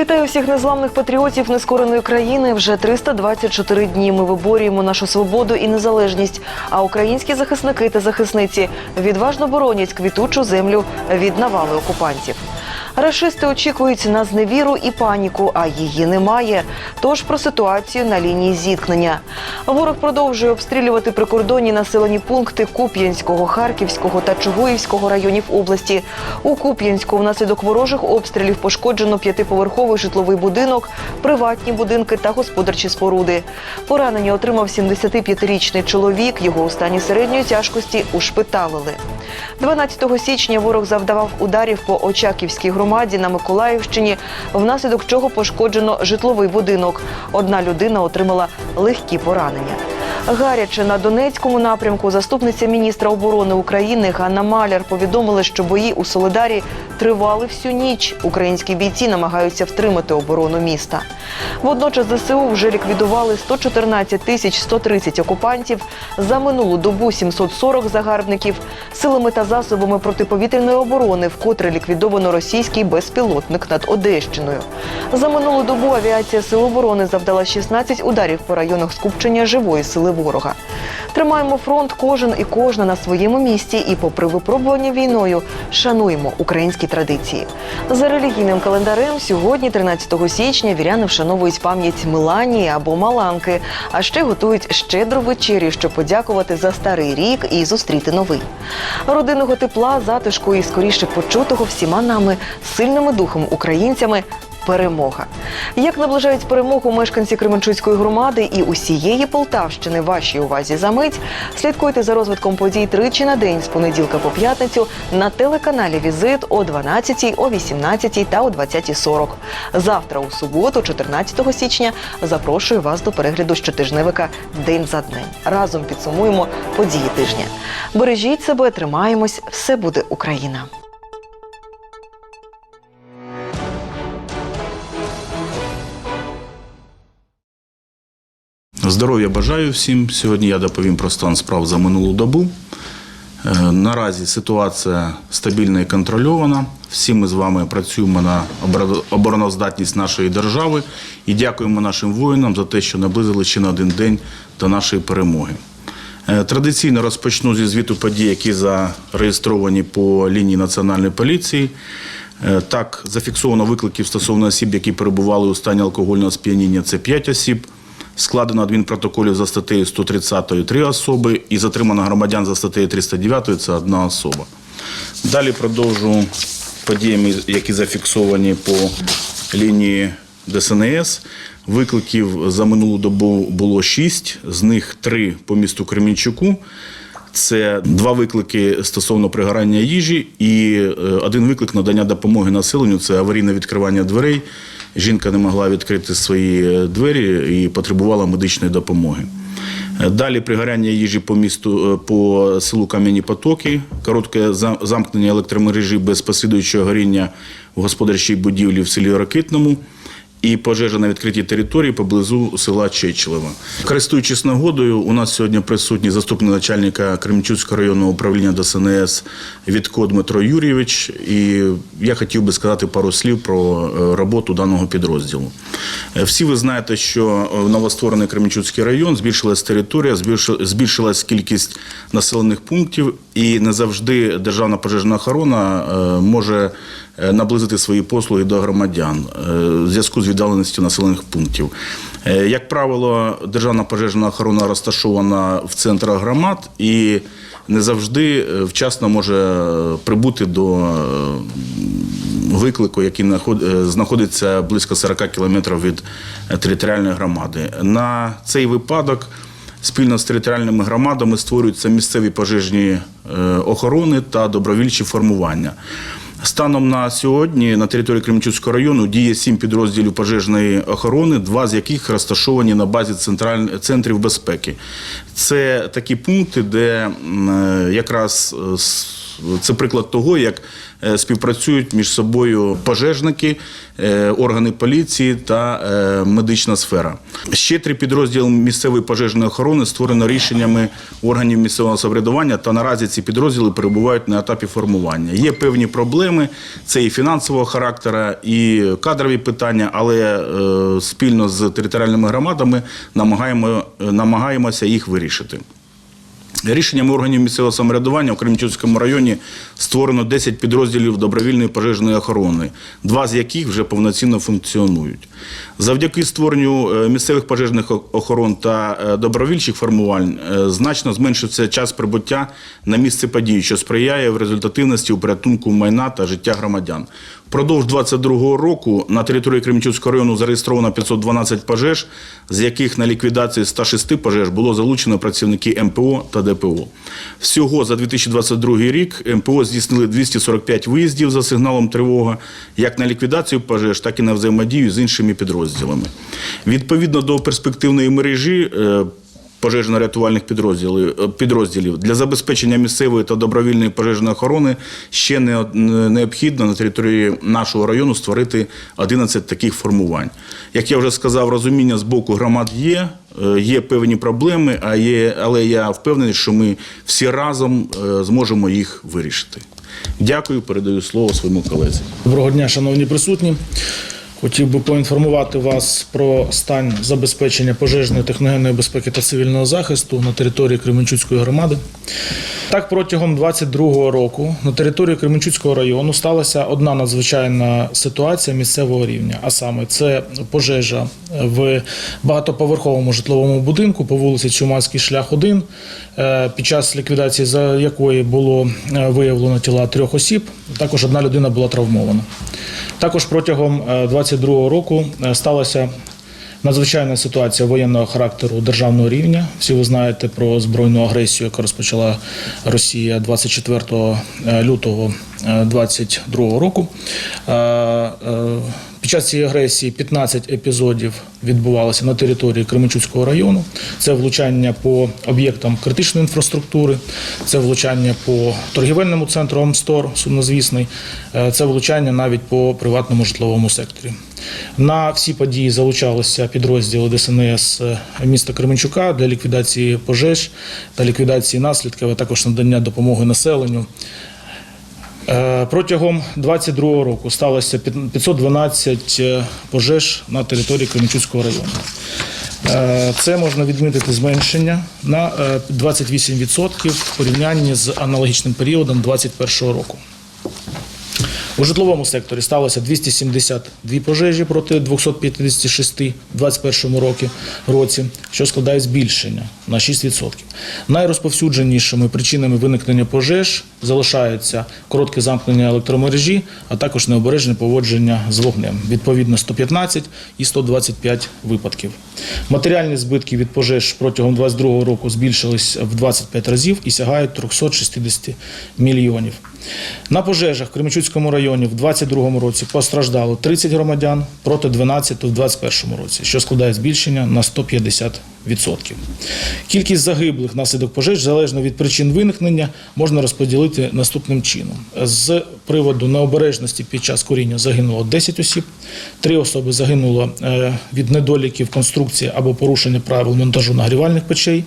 Вітаю всіх незламних патріотів нескореної країни. Вже 324 дні ми виборюємо нашу свободу і незалежність. А українські захисники та захисниці відважно боронять квітучу землю від навали окупантів. Рашисти очікують на зневіру і паніку, а її немає. Тож про ситуацію на лінії зіткнення. Ворог продовжує обстрілювати прикордонні населені пункти Куп'янського, Харківського та Чугуївського районів області. У Куп'янську внаслідок ворожих обстрілів пошкоджено п'ятиповерховий житловий будинок, приватні будинки та господарчі споруди. Поранення отримав 75-річний чоловік. Його у стані середньої тяжкості ушпиталили. 12 січня ворог завдавав ударів по Очаківській громаді на Миколаївщині, внаслідок чого пошкоджено житловий будинок. Одна людина отримала легкі поранення. Гаряче на Донецькому напрямку заступниця міністра оборони України Ганна Маляр повідомила, що бої у Солидарі тривали всю ніч. Українські бійці намагаються втримати оборону міста. Водночас ЗСУ вже ліквідували 114 тисяч 130 окупантів. За минулу добу 740 загарбників. Силами та засобами протиповітряної оборони вкотре ліквідовано російський безпілотник над Одещиною. За минулу добу авіація Сил оборони завдала 16 ударів по районах скупчення живої сили ворога. Тримаємо фронт кожен і кожна на своєму місці, і, попри випробування війною, шануємо українські традиції. За релігійним календарем сьогодні, 13 січня, віряни вшановують пам'ять Меланії або Маланки, а ще готують щедру вечерю, щоб подякувати за старий рік і зустріти новий. Родинного тепла, затишку і скоріше почутого всіма нами сильними духом українцями перемога. Як наближають перемогу мешканці Кременчуцької громади і усієї Полтавщини вашій увазі за мить, слідкуйте за розвитком подій тричі на день з понеділка по п'ятницю на телеканалі Візит о 12, о 18 та о 20.40. Завтра у суботу, 14 січня, запрошую вас до перегляду щотижневика День за днем. Разом підсумуємо події тижня. Бережіть себе, тримаємось, все буде Україна. Здоров'я бажаю всім. Сьогодні я доповім про стан справ за минулу добу. Е, Наразі ситуація стабільна і контрольована. Всі ми з вами працюємо на обороноздатність нашої держави і дякуємо нашим воїнам за те, що наблизили ще на один день до нашої перемоги. Е, Традиційно розпочну зі звіту подій, які зареєстровані по лінії Національної поліції. Е, Так, зафіксовано викликів стосовно осіб, які перебували у стані алкогольного сп'яніння. Це 5 осіб. Складено адмінпротоколів за статтею 130 три особи і затримано громадян за статтею 309 це одна особа. Далі продовжу подіями, які зафіксовані по лінії ДСНС. Викликів за минулу добу було 6, з них 3 по місту Кремінчуку. Це два виклики стосовно пригорання їжі і е, один виклик надання допомоги населенню це аварійне відкривання дверей. Жінка не могла відкрити свої е, двері і потребувала медичної допомоги. Е, Далі пригоряння їжі по місту е, по селу Кам'яні Потоки, коротке замкнення електромережі без послідуючого горіння в господарчій будівлі в селі Ракитному і пожежа на відкритій території поблизу села Чечелева. Користуючись нагодою, у нас сьогодні присутній заступник начальника Кременчуцького районного управління ДСНС Вітко Дмитро Юрійович. І я хотів би сказати пару слів про е, роботу даного підрозділу. Е, Всі ви знаєте, що е, новостворений Кременчуцький район збільшилась територія, збільши- збільшилась кількість населених пунктів, і не завжди державна пожежна охорона може наблизити свої послуги до громадян е, в зв'язку з віддаленістю населених пунктів. Е, Як правило, державна пожежна охорона розташована в центрах громад і не завжди е, вчасно може е, прибути до е, виклику, який е, знаходиться близько 40 кілометрів від е, територіальної громади. На цей випадок спільно з територіальними громадами створюються місцеві пожежні е, охорони та добровільчі формування. Станом на сьогодні на території Кременчуцького району діє сім підрозділів пожежної охорони, два з яких розташовані на базі централь- центрів безпеки. Це такі пункти, де е, якраз е, Це приклад того, як е, співпрацюють між собою пожежники, е, органи поліції та е, медична сфера. Ще три підрозділи місцевої пожежної охорони створено рішеннями органів місцевого самоврядування, та наразі ці підрозділи перебувають на етапі формування. Є певні проблеми, це і фінансового характера, і кадрові питання, але спільно з територіальними громадами намагаємо, намагаємося їх вирішити. Рішеннями органів місцевого самоврядування в Кременчуцькому районі створено 10 підрозділів добровільної пожежної охорони, два з яких вже повноцінно функціонують. Завдяки створенню е, місцевих пожежних охорон та е, добровільчих формувань е, значно зменшився час прибуття на місце події, що сприяє в результативності у порятунку майна та життя громадян. Впродовж 2022 року на території Кременчуцького району зареєстровано 512 пожеж, з яких на ліквідації 106 пожеж було залучено працівники МПО та ДПО. Всього за 2022 рік МПО здійснили 245 виїздів за сигналом тривога, як на ліквідацію пожеж, так і на взаємодію з іншими підрозділами. Відповідно до перспективної мережі. Е, Пожежно-рятувальних підрозділів, е, підрозділів для забезпечення місцевої та добровільної пожежної охорони ще не, необхідно на території нашого району створити 11 таких формувань. Як я вже сказав, розуміння з боку громад є, е, є певні проблеми, а є, але я впевнений, що ми всі разом е, зможемо їх вирішити. Дякую, передаю слово своєму колезі. Доброго дня, шановні присутні. Хотів би поінформувати вас про стан забезпечення пожежної техногенної безпеки та цивільного захисту на території Кременчуцької громади. Так, протягом 2022 року на території Кременчуцького району сталася одна надзвичайна ситуація місцевого рівня, а саме це пожежа в багатоповерховому житловому будинку по вулиці Чумацький шлях 1, е, під час ліквідації за якої було е, виявлено тіла трьох осіб. Також одна людина була травмована. Також протягом 2022 року е, сталася надзвичайна ситуація воєнного характеру державного рівня. Всі ви знаєте про збройну агресію, яка розпочала Росія 24 лютого 2022 року. Під час цієї агресії 15 епізодів відбувалося на території Кременчуцького району. Це влучання по об'єктам критичної інфраструктури, це влучання по торгівельному центру Омстор, сумнозвісний, е, це влучання навіть по приватному житловому секторі. На всі події залучалися підрозділи ДСНС е, міста Кременчука для ліквідації пожеж та ліквідації наслідків, а також надання допомоги населенню. Е, Протягом 2022 року сталося 512 е, пожеж на території Кременчуцького району. Е, Це можна відмітити зменшення на е, 28% в порівнянні з аналогічним періодом 2021 року. У житловому секторі сталося 272 пожежі проти 256 у 2021 році, році, що складає збільшення на 6%. Найрозповсюдженішими причинами виникнення пожеж залишаються коротке замкнення електромережі, а також необережне поводження з вогнем. Відповідно 115 і 125 випадків. Матеріальні збитки від пожеж протягом 2022 року збільшились в 25 разів і сягають 360 мільйонів. На пожежах в Кременчуцькому районі в 2022 році постраждало 30 громадян проти 12 в 2021 році, що складає збільшення на 150%. Кількість загиблих внаслідок пожеж, залежно від причин виникнення, можна розподілити наступним чином. З приводу необережності під час куріння загинуло 10 осіб, 3 особи загинуло е, від недоліків конструкції або порушення правил монтажу нагрівальних печей.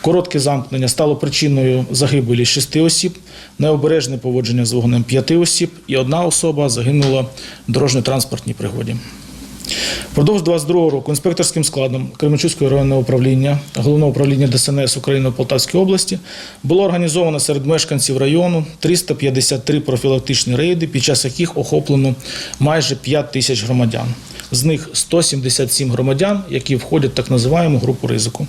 Коротке замкнення стало причиною загибелі шести осіб, необережне поводження з вогнем п'яти осіб, і одна особа загинула в дорожньо-транспортній пригоді. Впродовж 22 року інспекторським складом Кременчуцького районного управління, головного управління ДСНС України в Полтавській області було організовано серед мешканців району 353 профілактичні рейди, під час яких охоплено майже 5 тисяч громадян. З них 177 громадян, які входять в так називаємо групу ризику.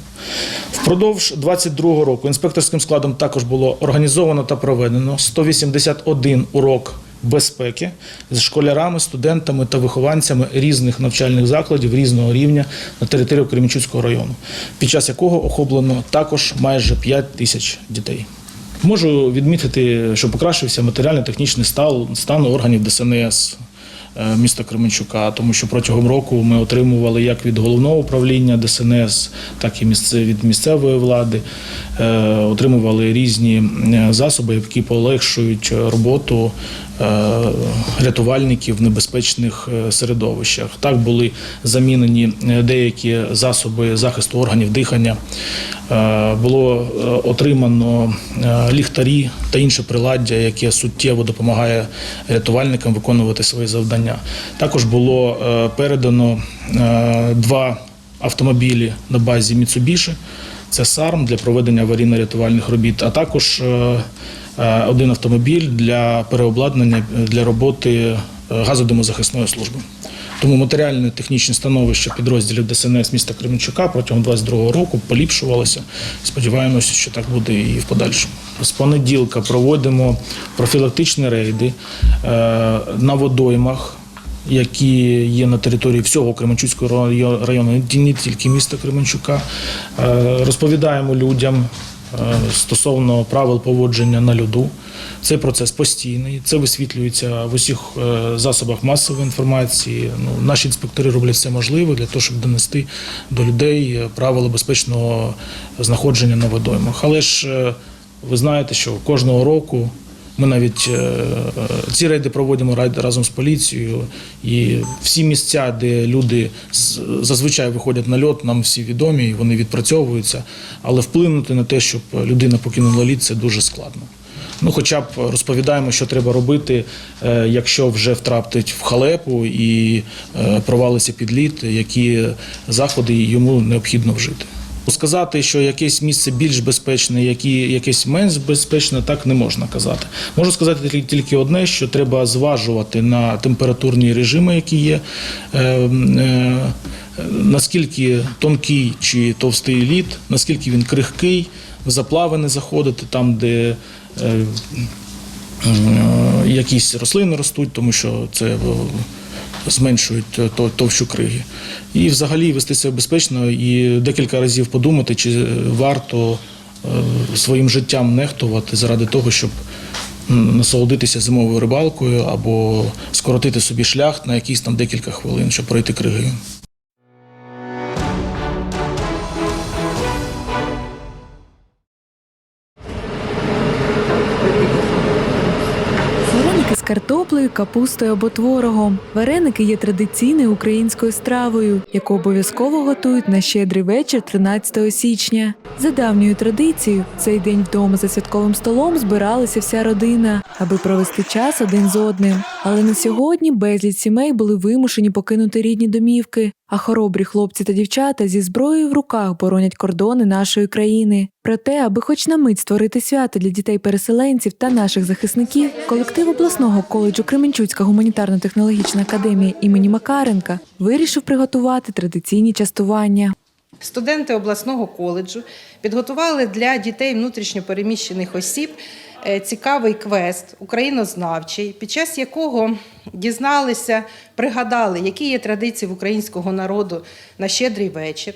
Впродовж 22 року інспекторським складом також було організовано та проведено 181 урок безпеки з школярами, студентами та вихованцями різних навчальних закладів різного рівня на території Кременчуцького району, під час якого охоплено також майже 5 тисяч дітей. Можу відмітити, що покращився матеріально-технічний стан, органів ДСНС е, міста Кременчука, тому що протягом року ми отримували як від головного управління ДСНС, так і від місцевої влади отримували різні е, засоби, які полегшують роботу е, рятувальників в небезпечних е, середовищах. Так були замінені е, деякі засоби захисту органів дихання. Е, Було е, отримано е, ліхтарі та інше приладдя, яке суттєво допомагає рятувальникам виконувати свої завдання. Також було е, передано е, два автомобілі на базі Mitsubishi. Це САРМ для проведення аварійно-рятувальних робіт, а також е, е, один автомобіль для переобладнання е, для роботи газодимозахисної служби. Тому матеріальне технічне становище підрозділів ДСНС міста Кременчука протягом 2022 року поліпшувалося. Сподіваємося, що так буде і в подальшому. З понеділка проводимо профілактичні рейди на водоймах які є на території всього Кременчуцького району, не тільки міста Кременчука. Е, Розповідаємо людям е, стосовно правил поводження на льоду. Цей процес постійний, це висвітлюється в усіх е, засобах масової інформації. Ну, наші інспектори роблять все можливе для того, щоб донести до людей правила безпечного знаходження на водоймах. Але ж ви знаєте, що кожного року ми навіть е, ці рейди проводимо рай- разом з поліцією, і всі місця, де люди зазвичай виходять на льот, нам всі відомі, і вони відпрацьовуються. Але вплинути на те, щоб людина покинула лід, це дуже складно. Ну, хоча б розповідаємо, що треба робити, е, якщо вже втраптить в халепу і е, провалиться під лід, які заходи йому необхідно вжити. Сказати, що якесь місце більш безпечне, які, якесь менш безпечне, так не можна казати. Можу сказати тільки- одне, що треба зважувати на температурні режими, які є, е, е, наскільки тонкий чи товстий лід, наскільки він крихкий, в заплави не заходити там, де е, е, якісь рослини ростуть, тому що це е, зменшують е, то- товщу криги. І взагалі вести себе безпечно і декілька разів подумати, чи е, варто е, своїм життям нехтувати заради того, щоб насолодитися зимовою рибалкою або скоротити собі шлях на якісь там декілька хвилин, щоб пройти криги. Картоплею, капустою або творогом. Вареники є традиційною українською стравою, яку обов'язково готують на щедрий вечір 13 січня. За давньою традицією, цей день вдома за святковим столом збиралася вся родина, аби провести час один з одним. Але на сьогодні безліч сімей були вимушені покинути рідні домівки, а хоробрі хлопці та дівчата зі зброєю в руках боронять кордони нашої країни. Проте, аби хоч на мить створити свято для дітей-переселенців та наших захисників, колектив обласного коледжу Кременчуцька гуманітарно-технологічна академія імені Макаренка вирішив приготувати традиційні частування. Студенти обласного коледжу підготували для дітей внутрішньопереміщених осіб е, цікавий квест українознавчий, під час якого дізналися, пригадали, які є традиції в українського народу на щедрий вечір.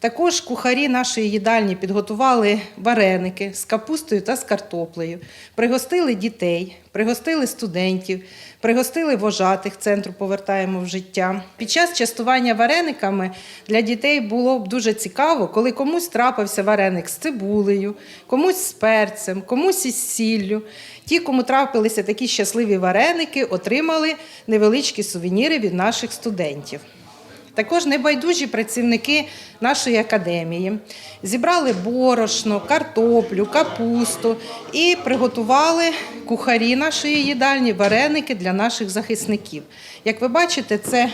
Також кухарі нашої їдальні підготували вареники з капустою та з картоплею, пригостили дітей, пригостили студентів, пригостили вожатих центру повертаємо в життя. Під час частування варениками для дітей було б дуже цікаво, коли комусь трапився вареник з цибулею, комусь з перцем, комусь із сіллю. Ті, кому трапилися такі щасливі вареники, отримали невеличкі сувеніри від наших студентів. Також небайдужі працівники нашої академії зібрали борошно, картоплю, капусту і приготували кухарі нашої їдальні вареники для наших захисників. Як ви бачите, це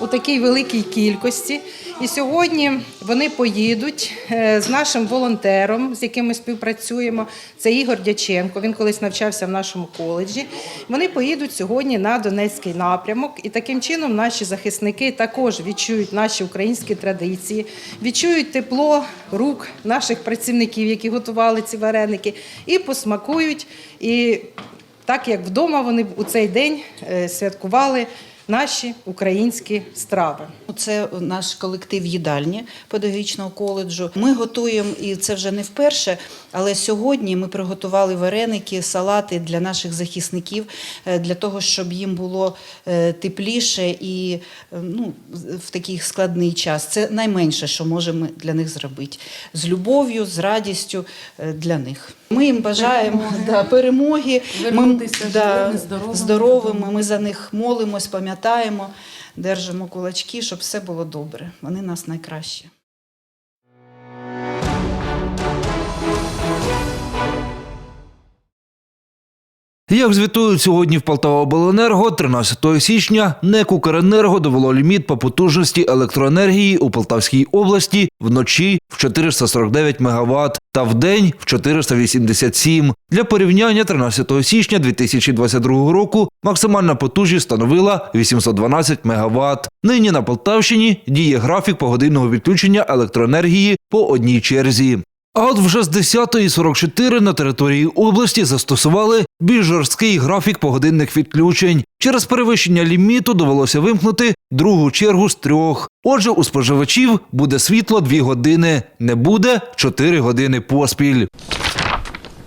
у такій великій кількості. І сьогодні вони поїдуть е, з нашим волонтером, з яким ми співпрацюємо. Це Ігор Дяченко. Він колись навчався в нашому коледжі. Вони поїдуть сьогодні на Донецький напрямок, і таким чином наші захисники також відчують наші українські традиції, відчують тепло рук наших працівників, які готували ці вареники, і посмакують. І так як вдома вони у цей день е, святкували наші українські страви. Це наш колектив їдальні педагогічного коледжу. Ми готуємо, і це вже не вперше, але сьогодні ми приготували вареники, салати для наших захисників, е, для того, щоб їм було е, тепліше і е, ну, в такий складний час. Це найменше, що можемо для них зробити. З любов'ю, з радістю для них. Ми їм бажаємо да, перемоги, ми, да, здоровими. Ми за них молимось, пам'ятаємо, держимо кулачки, щоб все було добре. Вони нас найкращі. Як звітують сьогодні в Полтавобленерго, 13 січня НЕК «Укренерго» довело ліміт по потужності електроенергії у Полтавській області вночі в 449 МВт та вдень в 487. Для порівняння 13 січня 2022 року максимальна потужність становила 812 МВт. Нині на Полтавщині діє графік погодинного відключення електроенергії по одній черзі. А от вже з 10.44 на території області застосували більш жорсткий графік погодинних відключень. Через перевищення ліміту довелося вимкнути другу чергу з трьох. Отже, у споживачів буде світло 2 години, не буде 4 години поспіль.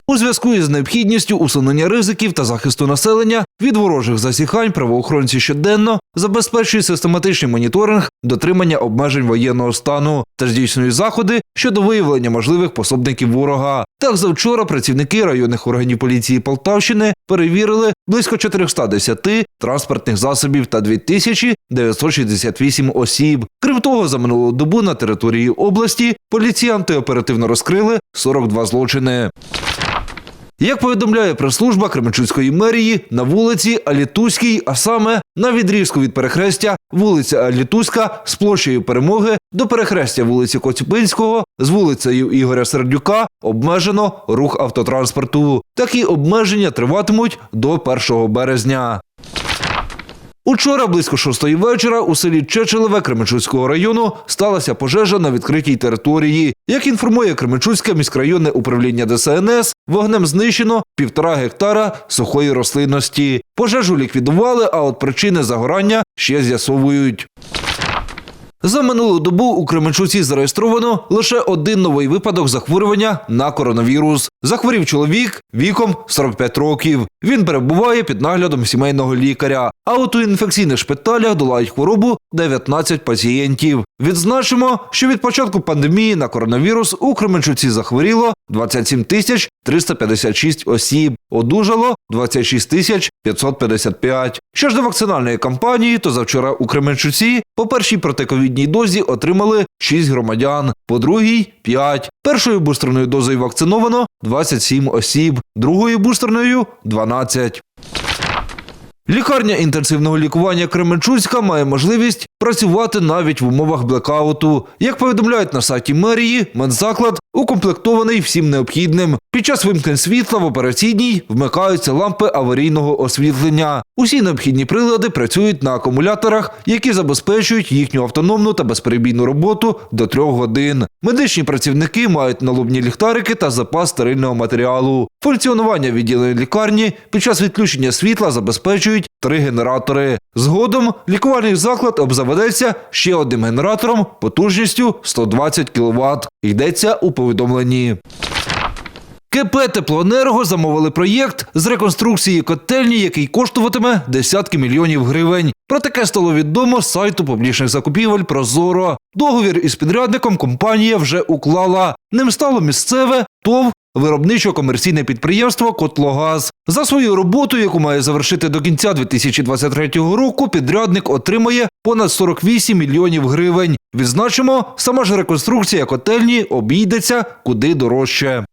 У зв'язку із необхідністю усунення ризиків та захисту населення від ворожих засіхань правоохоронці щоденно забезпечують систематичний моніторинг дотримання обмежень воєнного стану та здійснюють заходи щодо виявлення можливих пособників ворога. Так завчора працівники районних органів поліції Полтавщини перевірили близько 410 транспортних засобів та 2968 осіб. Крім того, за минулу добу на території області поліціянти оперативно розкрили 42 злочини. Як повідомляє прес-служба Кременчуцької мерії, на вулиці Алітузькій, а саме на відрізку від перехрестя вулиця Алітузька з площею Перемоги до перехрестя вулиці Коцюпинського з вулицею Ігоря Сердюка обмежено рух автотранспорту. Такі обмеження триватимуть до 1 березня. Учора близько шостої вечора у селі Чечелеве Кременчуцького району сталася пожежа на відкритій території. Як інформує Кременчуцьке міськрайонне управління ДСНС, вогнем знищено півтора гектара сухої рослинності. Пожежу ліквідували, а от причини загорання ще з'ясовують. За минулу добу у Кременчуці зареєстровано лише один новий випадок захворювання на коронавірус. Захворів чоловік віком 45 років. Він перебуває під наглядом сімейного лікаря. А от у інфекційних шпиталях долають хворобу 19 пацієнтів. Відзначимо, що від початку пандемії на коронавірус у Кременчуці захворіло 27 тисяч 356 осіб. Одужало 26 тисяч 555. Що ж до вакцинальної кампанії, то завчора у Кременчуці по першій протиковідній дозі отримали 6 громадян, по другій 5. Першою бустерною дозою вакциновано 27 осіб, другою бустерною 12. Лікарня інтенсивного лікування Кременчуцька має можливість працювати навіть в умовах блекауту. Як повідомляють на сайті мерії, медзаклад укомплектований всім необхідним. Під час вимкнень світла в операційній вмикаються лампи аварійного освітлення. Усі необхідні прилади працюють на акумуляторах, які забезпечують їхню автономну та безперебійну роботу до трьох годин. Медичні працівники мають налобні ліхтарики та запас стерильного матеріалу. Функціонування відділення лікарні під час відключення світла забезпечують три генератори. Згодом лікувальний заклад обзаведеться ще одним генератором потужністю 120 кВт. Йдеться у повідомленні. КП Теплоенерго замовили проєкт з реконструкції котельні, який коштуватиме десятки мільйонів гривень. Про таке стало відомо з сайту публічних закупівель Прозоро. Договір із підрядником компанія вже уклала. Ним стало місцеве ТОВ виробничо-комерційне підприємство Котлогаз. За свою роботу, яку має завершити до кінця 2023 року, підрядник отримає понад 48 мільйонів гривень. Відзначимо, сама ж реконструкція котельні обійдеться куди дорожче.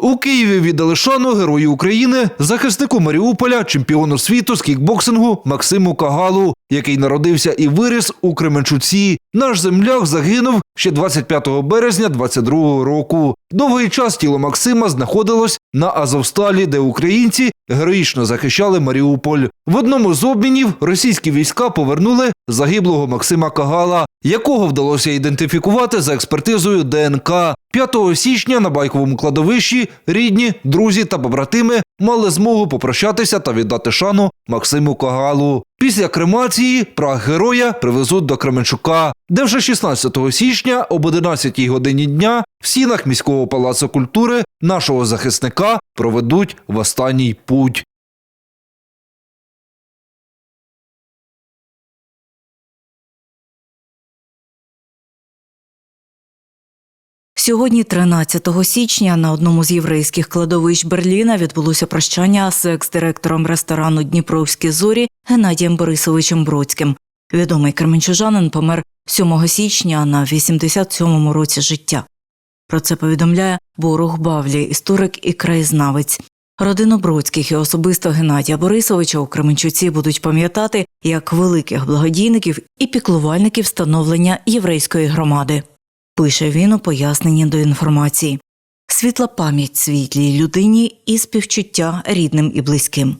У Києві віддали шану Герою України, захиснику Маріуполя, чемпіону світу з кікбоксингу Максиму Кагалу, який народився і виріс у Кременчуці. Наш земляк загинув ще 25 березня 22 року. Довгий час тіло Максима знаходилось на Азовсталі, де українці героїчно захищали Маріуполь. В одному з обмінів російські війська повернули загиблого Максима Кагала, якого вдалося ідентифікувати за експертизою ДНК. 5 січня на байковому кладовищі рідні, друзі та побратими мали змогу попрощатися та віддати шану Максиму Кагалу. Після кремації прах героя привезуть до Кременчука, де вже 16 січня об 11 годині дня в стінах міського палацу культури нашого захисника проведуть в останній путь. Сьогодні, 13 січня, на одному з єврейських кладовищ Берліна відбулося прощання з екс-директором ресторану Дніпровські зорі Геннадієм Борисовичем Бродським. Відомий кременчужанин помер 7 січня на 87-му році життя. Про це повідомляє Борух Бавлі, історик і краєзнавець. Родину Бродських і особисто Геннадія Борисовича у Кременчуці будуть пам'ятати як великих благодійників і піклувальників становлення єврейської громади. Пише він у поясненні до інформації. Світла пам'ять світлій людині і співчуття рідним і близьким.